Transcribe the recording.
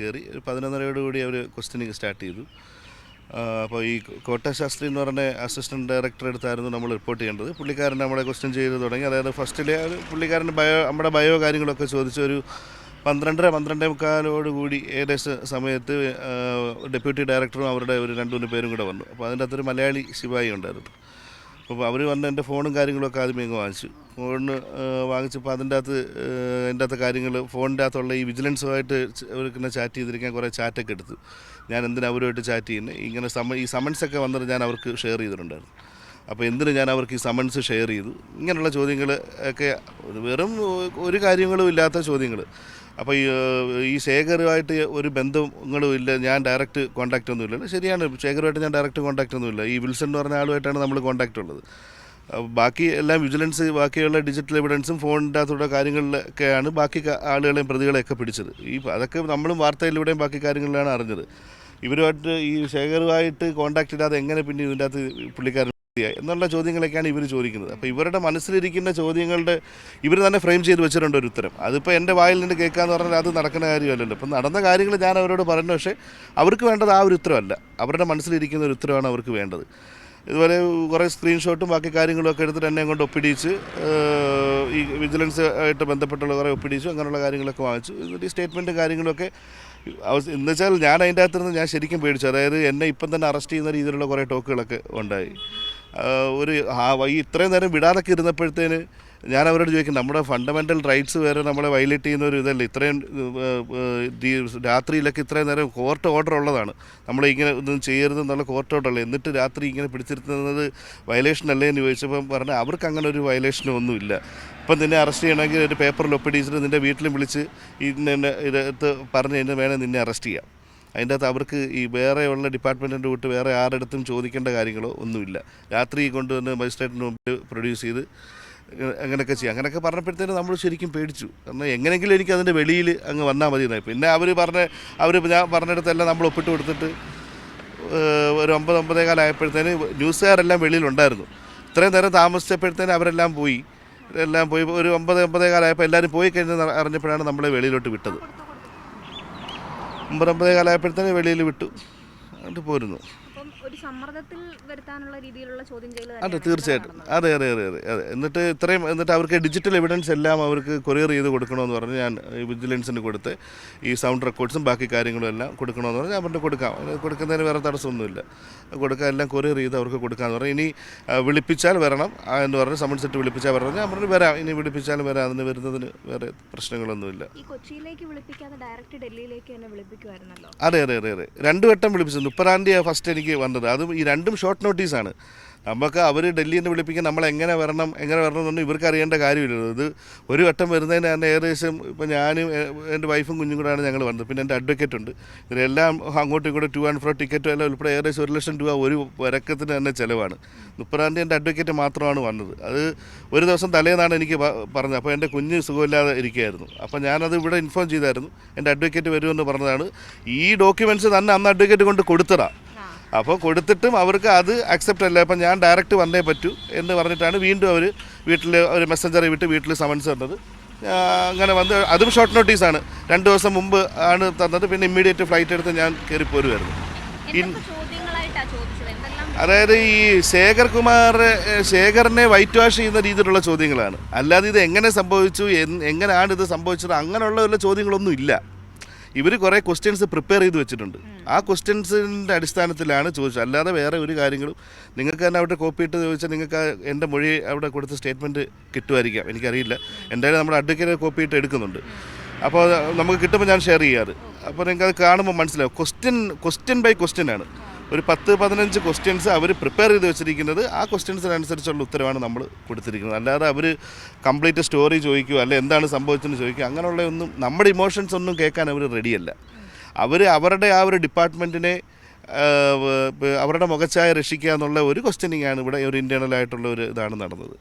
കയറി ഒരു പതിനൊന്നരയോട് കൂടി അവർ ക്വസ്റ്റ്യനിങ് സ്റ്റാർട്ട് ചെയ്തു. അപ്പോൾ ഈ കോട്ടശാസ്ത്രി എന്ന് പറഞ്ഞ അസിസ്റ്റന്റ് ഡയറക്ടർ അടുത്തായിരുന്നു നമ്മൾ റിപ്പോർട്ട് ചെയ്യേണ്ടത്. പുള്ളിക്കാരൻ നമ്മളെ ക്വസ്റ്റ്യൻ ചെയ്ത് തുടങ്ങി. അതായത് ഫസ്റ്റിലെ പുള്ളിക്കാരന്റെ ബയോ നമ്മുടെ ബയോ കാര്യങ്ങളൊക്കെ ചോദിച്ച് ഒരു പന്ത്രണ്ടര പന്ത്രണ്ടേ മുക്കാലോട് കൂടി ഏകദേശം സമയത്ത് ഡെപ്യൂട്ടി ഡയറക്ടറും അവരുടെ ഒരു രണ്ട് മൂന്ന് പേരും കൂടെ വന്നു. അപ്പോൾ അതിന്റെ അകത്തൊരു മലയാളി ശിവായി ഉണ്ടായിരുന്നു. അപ്പോൾ അവർ വന്ന് എന്റെ ഫോണും കാര്യങ്ങളൊക്കെ ആദ്യമേ അങ്ങ് വാങ്ങിച്ചു. ഫോണിന് വാങ്ങിച്ചപ്പോൾ അതിന്റെ അകത്ത് എന്റെ അകത്ത് കാര്യങ്ങൾ ഫോണിന്റെ അകത്തുള്ള ഈ വിജിലൻസുമായിട്ട് അവർക്കിങ്ങനെ ചാറ്റ് ചെയ്തിരിക്കാൻ കുറേ ചാറ്റൊക്കെ എടുത്തു. ഞാൻ എന്തിനാ അവരുമായിട്ട് ചാറ്റ് ചെയ്യുന്നത് ഇങ്ങനെ സമ ഈ സമൻസൊക്കെ വന്നിട്ട് ഞാൻ അവർക്ക് ഷെയർ ചെയ്തിട്ടുണ്ടായിരുന്നു. അപ്പോൾ എന്തിന് ഞാൻ അവർക്ക് ഈ സമൻസ് ഷെയർ ചെയ്തു? ഇങ്ങനെയുള്ള ചോദ്യങ്ങൾ ഒക്കെ വെറും ഒരു കാര്യങ്ങളും ഇല്ലാത്ത ചോദ്യങ്ങൾ അപ്പോൾ ഈ ഈ ശേഖറുമായിട്ട് ഒരു ബന്ധങ്ങളും ഇല്ല. ഞാൻ ഡയറക്റ്റ് കോൺടാക്റ്റ് ഒന്നും ഇല്ലല്ലോ. ശരിയാണ്. ശേഖറുമായിട്ട് ഞാൻ ഡയറക്റ്റ് കോൺടാക്റ്റ് ഒന്നും ഇല്ല. ഈ വിൽസൺ എന്ന് പറഞ്ഞ ആളുമായിട്ടാണ് നമ്മൾ കോൺടാക്റ്റ് ഉള്ളത്. ബാക്കി എല്ലാം വിജിലൻസ് ബാക്കിയുള്ള ഡിജിറ്റൽ എവിഡൻസും ഫോണിന്റെ അകത്തുള്ള കാര്യങ്ങളിലൊക്കെയാണ് ബാക്കി ആളുകളെയും പ്രതികളെയൊക്കെ പിടിച്ചത്. ഈ അതൊക്കെ നമ്മളും വാർത്തയിലൂടെയും ബാക്കി കാര്യങ്ങളിലാണ് അറിഞ്ഞത്. ഇവരുമായിട്ട് ഈ ശേഖറുമായിട്ട് കോൺടാക്റ്റ് ഇല്ലാതെ എങ്ങനെ പിന്നെ ഇതിന്റെ അകത്ത് പുള്ളിക്കാരൻ എന്നുള്ള ചോദ്യങ്ങളൊക്കെയാണ് ഇവർ ചോദിക്കുന്നത്. അപ്പോൾ ഇവരുടെ മനസ്സിലിരിക്കുന്ന ചോദ്യങ്ങളുടെ ഇവർ തന്നെ ഫ്രെയിം ചെയ്ത് വെച്ചിട്ടുണ്ട് ഒരു ഉത്തരം. അതിപ്പോൾ എന്റെ വായിൽ നിന്ന് കേൾക്കാന്ന് പറഞ്ഞാൽ അത് നടക്കുന്ന കാര്യമല്ലല്ലോ. ഇപ്പം നടന്ന കാര്യങ്ങൾ ഞാൻ അവരോട് പറഞ്ഞു പക്ഷേ അവർക്ക് വേണ്ടത് ആ ഒരു ഉത്തരമല്ല അവരുടെ മനസ്സിലിരിക്കുന്ന ഒരു ഉത്തരമാണ് അവർക്ക് വേണ്ടത്. ഇതുപോലെ കുറേ സ്ക്രീൻഷോട്ടും ബാക്കി കാര്യങ്ങളും ഒക്കെ എടുത്തിട്ട് എന്നെ കൊണ്ട് ഒപ്പിടിച്ച് ഈ വിജിലൻസ് ആയിട്ട് ബന്ധപ്പെട്ടുള്ള കുറേ ഒപ്പിടിച്ചു അങ്ങനെയുള്ള കാര്യങ്ങളൊക്കെ വാങ്ങിച്ചു. എന്നിട്ട് ഈ സ്റ്റേറ്റ്മെന്റും കാര്യങ്ങളൊക്കെ എന്ന് വെച്ചാൽ ഞാൻ അതിന്റെ അകത്തുനിന്ന് ഞാൻ ശരിക്കും പേടിച്ചു. അതായത് എന്നെ ഇപ്പം തന്നെ അറസ്റ്റ് ചെയ്യുന്ന രീതിയിലുള്ള കുറേ ടോക്കുകളൊക്കെ ഉണ്ടായി. ഒരു ഈ ഇത്രയും നേരം വിടാതൊക്കെ ഇരുന്നപ്പോഴത്തേന് ഞാൻ അവരോട് ചോദിക്കും നമ്മുടെ ഫണ്ടമെന്റൽ റൈറ്റ്സ് വരെ നമ്മളെ വയലേറ്റ് ചെയ്യുന്ന ഒരു ഇതല്ല? ഇത്രയും രാത്രിയിലൊക്കെ ഇത്രയും നേരം കോർട്ട് ഓർഡർ ഉള്ളതാണ്. നമ്മളെ ഇങ്ങനെ ചെയ്യരുത് ചെയ്യരുതെന്നുള്ള കോർട്ട് ഓർഡർ അല്ലേ എന്നിട്ട് രാത്രി ഇങ്ങനെ പിടിച്ചിരുത്തുന്നത് വയലേഷൻ അല്ലേ എന്ന് ചോദിച്ചപ്പം പറഞ്ഞാൽ അവർക്ക് അങ്ങനെ ഒരു വയലേഷനും ഒന്നുമില്ല ഇപ്പം നിന്നെ അറസ്റ്റ് ചെയ്യണമെങ്കിൽ ഒരു പേപ്പറിൽ ഒപ്പിടിച്ചിട്ട് നിന്റെ വീട്ടിലും വിളിച്ച് ഇതിനെ ഇത് പറഞ്ഞ് കഴിഞ്ഞാൽ വേണേൽ നിന്നെ അറസ്റ്റ് ചെയ്യാം. അതിന്റെ അകത്ത് അവർക്ക് ഈ വേറെയുള്ള ഡിപ്പാർട്ട്മെന്റിന്റെ വിട്ട് വേറെ ആരുടെ ചോദിക്കേണ്ട കാര്യങ്ങളോ ഒന്നുമില്ല. രാത്രി കൊണ്ടുവന്ന് മജിസ്ട്രേറ്റിന് മുമ്പിൽ പ്രൊഡ്യൂസ് ചെയ്ത് അങ്ങനെയൊക്കെ ചെയ്യാം. അങ്ങനെയൊക്കെ പറഞ്ഞപ്പോഴത്തേന് നമ്മൾ ശരിക്കും പേടിച്ചു. കാരണം എങ്ങനെയെങ്കിലും എനിക്ക് അതിന്റെ വെളിയിൽ അങ്ങ് വന്നാൽ മതി എന്നായി. പിന്നെ അവർ പറഞ്ഞ അവർ ഞാൻ പറഞ്ഞിടത്തെല്ലാം നമ്മൾ ഒപ്പിട്ട് കൊടുത്തിട്ട് ഒരു ഒമ്പത് ഒമ്പതേ കാലമായപ്പോഴത്തേന് ന്യൂസുകാരെല്ലാം വെളിയിലുണ്ടായിരുന്നു. ഇത്രയും നേരം താമസിച്ചപ്പോഴത്തേന് അവരെല്ലാം പോയി. എല്ലാം പോയി. ഒരു ഒമ്പത് ഒമ്പതേ കാലമായപ്പോൾ എല്ലാവരും പോയി കഴിഞ്ഞ് അറിഞ്ഞപ്പോഴാണ് നമ്മളെ വെളിയിലോട്ട് വിട്ടത്. ഒമ്പത് കാലായപ്പോഴത്തേന് വെളിയിൽ വിട്ടു. എന്നിട്ട് പോരുന്നു. ഒരു സമ്മർദ്ദത്തിൽ വരുത്താനുള്ള രീതിയിലുള്ള ചോദ്യം ചെയ്യൽ അതെ തീർച്ചയായിട്ടും. അതെ അതെ അതെ അതെ അതെ. എന്നിട്ട് ഇത്രയും എന്നിട്ട് അവർക്ക് ഡിജിറ്റൽ എവിഡൻസ് എല്ലാം അവർക്ക് കൊറിയർ ചെയ്ത് കൊടുക്കണമെന്ന് പറഞ്ഞ് ഞാൻ ഈ വിജിലൻസിന് കൊടുത്ത് ഈ സൗണ്ട് റെക്കോർഡ്സും ബാക്കി കാര്യങ്ങളും എല്ലാം കൊടുക്കണമെന്ന് പറഞ്ഞ് ഞാൻ പറഞ്ഞു കൊടുക്കാം കൊടുക്കുന്നതിന് വേറെ തടസ്സമൊന്നുമില്ല. കൊടുക്കാൻ എല്ലാം കൊറിയർ ചെയ്ത് അവർക്ക് കൊടുക്കാമെന്ന് പറഞ്ഞു ഇനി വിളിപ്പിച്ചാൽ വരണം എന്ന് പറഞ്ഞ് സമൺ സെറ്റ് വിളിപ്പിച്ചാൽ വരണം. ഞാൻ പറഞ്ഞു വരാം ഇനി വിളിപ്പിച്ചാലും വരാം അതിന് വരുന്നതിന് വേറെ പ്രശ്നങ്ങളൊന്നുമില്ല. ഈ കൊച്ചിയിലേക്ക് വിളിപ്പിക്കാതെ ഡയറക്റ്റ് ഡൽഹിയിലേക്ക് തന്നെ വിളിപ്പിക്കുമായിരുന്നല്ലോ. അതെ അതെ അതെ അതെ. രണ്ട് വട്ടം വിളിപ്പിച്ചു മുപ്പതാം തീയതി ഫസ്റ്റ് എനിക്ക് വന്നത്. അതും ഈ രണ്ടും ഷോർട്ട് നോട്ടീസാണ് നമുക്ക് അവർ ഡൽഹിയിൽ നിന്ന് വിളിപ്പിക്കാൻ നമ്മൾ എങ്ങനെ വരണം എങ്ങനെ വരണം എന്നൊന്നും ഇവർക്ക് അറിയേണ്ട കാര്യമില്ലല്ലോ ഇത് ഒരു വട്ടം വരുന്നതിന് തന്നെ ഏകദേശം ഇപ്പം ഞാനും എന്റെ വൈഫും കുഞ്ഞും കൂടെയാണ് ഞങ്ങൾ വന്നത്. പിന്നെ എന്റെ അഡ്വക്കേറ്റ് ഉണ്ട്. ഇവരെല്ലാം അങ്ങോട്ടും ഇങ്ങോട്ടും ടു ആൻഡ് ഫ്രോ ടിക്കറ്റും എല്ലാം ഉൾപ്പെടെ ഏകദേശം ഒരു ലക്ഷം രൂപ ഒരു വരക്കത്തിന് തന്നെ ചിലവാണ്. മുപ്പതാം തീയതി എന്റെ അഡ്വക്കേറ്റ് മാത്രമാണ് വന്നത്. അത് ഒരു ദിവസം തലേന്നാണ് എനിക്ക് പറഞ്ഞത്. അപ്പോൾ എന്റെ കുഞ്ഞ് സുഖമില്ലാതെ ഇരിക്കുകയായിരുന്നു. അപ്പോൾ ഞാനത് ഇവിടെ ഇൻഫോം ചെയ്തായിരുന്നു. എന്റെ അഡ്വക്കേറ്റ് വരുമെന്ന് പറഞ്ഞതാണ്. ഈ ഡോക്യുമെന്റ്സ് തന്നെ അന്ന് അഡ്വക്കേറ്റ് കൊണ്ട് കൊടുത്തതാണ് അപ്പോൾ കൊടുത്തിട്ടും അവർക്ക് അത് അക്സെപ്റ്റ് അല്ല. അപ്പം ഞാൻ ഡയറക്റ്റ് വന്നേ പറ്റൂ എന്ന് പറഞ്ഞിട്ടാണ് വീണ്ടും അവർ വീട്ടിൽ ഒരു മെസ്സഞ്ചറെ വിട്ട് വീട്ടിൽ സമൻസ് തന്നത് അങ്ങനെ വന്ന് അതും ഷോർട്ട് നോട്ടീസാണ് രണ്ട് ദിവസം മുമ്പ് ആണ് തന്നത്. പിന്നെ ഇമ്മീഡിയറ്റ് ഫ്ലൈറ്റ് എടുത്ത് ഞാൻ കയറി പോരുമായിരുന്നു അതായത് ഈ ശേഖർ കുമാർ ശേഖറിനെ വൈറ്റ് വാഷ് ചെയ്യുന്ന രീതിയിലുള്ള ചോദ്യങ്ങളാണ്. അല്ലാതെ ഇത് എങ്ങനെ സംഭവിച്ചു എങ്ങനെയാണ് ഇത് സംഭവിച്ചത് അങ്ങനെയുള്ള ചോദ്യങ്ങളൊന്നും ഇല്ല. ഇവർ കുറേ ക്വസ്റ്റ്യൻസ് പ്രിപ്പയർ ചെയ്ത് വെച്ചിട്ടുണ്ട്. ആ ക്വസ്റ്റ്യൻസിന്റെ അടിസ്ഥാനത്തിലാണ് ചോദിച്ചത്. അല്ലാതെ വേറെ ഒരു കാര്യങ്ങളും നിങ്ങൾക്ക് തന്നെ അവിടെ കോപ്പി ഇട്ട് ചോദിച്ചാൽ നിങ്ങൾക്ക് എന്റെ മൊഴി അവിടെ കൊടുത്ത സ്റ്റേറ്റ്മെന്റ് കിട്ടുമായിരിക്കാം. എനിക്കറിയില്ല. എന്തായാലും നമ്മുടെ അഡ്വക്കേറ്റ് കോപ്പി ഇട്ട് എടുക്കുന്നുണ്ട്. അപ്പോൾ നമുക്ക് കിട്ടുമ്പോൾ ഞാൻ ഷെയർ ചെയ്യാറ്. അപ്പോൾ നിങ്ങൾക്ക് അത് കാണുമ്പോൾ മനസ്സിലാവും. ക്വസ്റ്റ്യൻ ക്വസ്റ്റ്യൻ ബൈ ക്വസ്റ്റ്യൻ ആണ്. ഒരു പത്ത് പതിനഞ്ച് ക്വസ്റ്റ്യൻസ് അവർ പ്രിപ്പയർ ചെയ്ത് വെച്ചിരിക്കുന്നത് ആ ക്വസ്റ്റ്യൻസിനനുസരിച്ചുള്ള ഉത്തരവാണ് നമ്മൾ കൊടുത്തിരിക്കുന്നത്. അല്ലാതെ അവർ കംപ്ലീറ്റ് സ്റ്റോറി ചോദിക്കുക അല്ലെ എന്താണ് സംഭവിച്ചതെന്ന് ചോദിക്കുക അങ്ങനെയുള്ള ഒന്നും നമ്മുടെ ഇമോഷൻസ് ഒന്നും കേൾക്കാൻ അവർ റെഡിയല്ല അവർ അവരുടെ ആ ഒരു ഡിപ്പാർട്ട്മെന്റിനെ അവരുടെ മുഖച്ഛായ രക്ഷിക്കുക എന്നുള്ള ഒരു ക്വസ്റ്റ്യനിങ് ആണ് ഇവിടെ ഒരു ഇന്റേർണൽ ആയിട്ടുള്ള ഒരു ഇതാണ് നടന്നത്.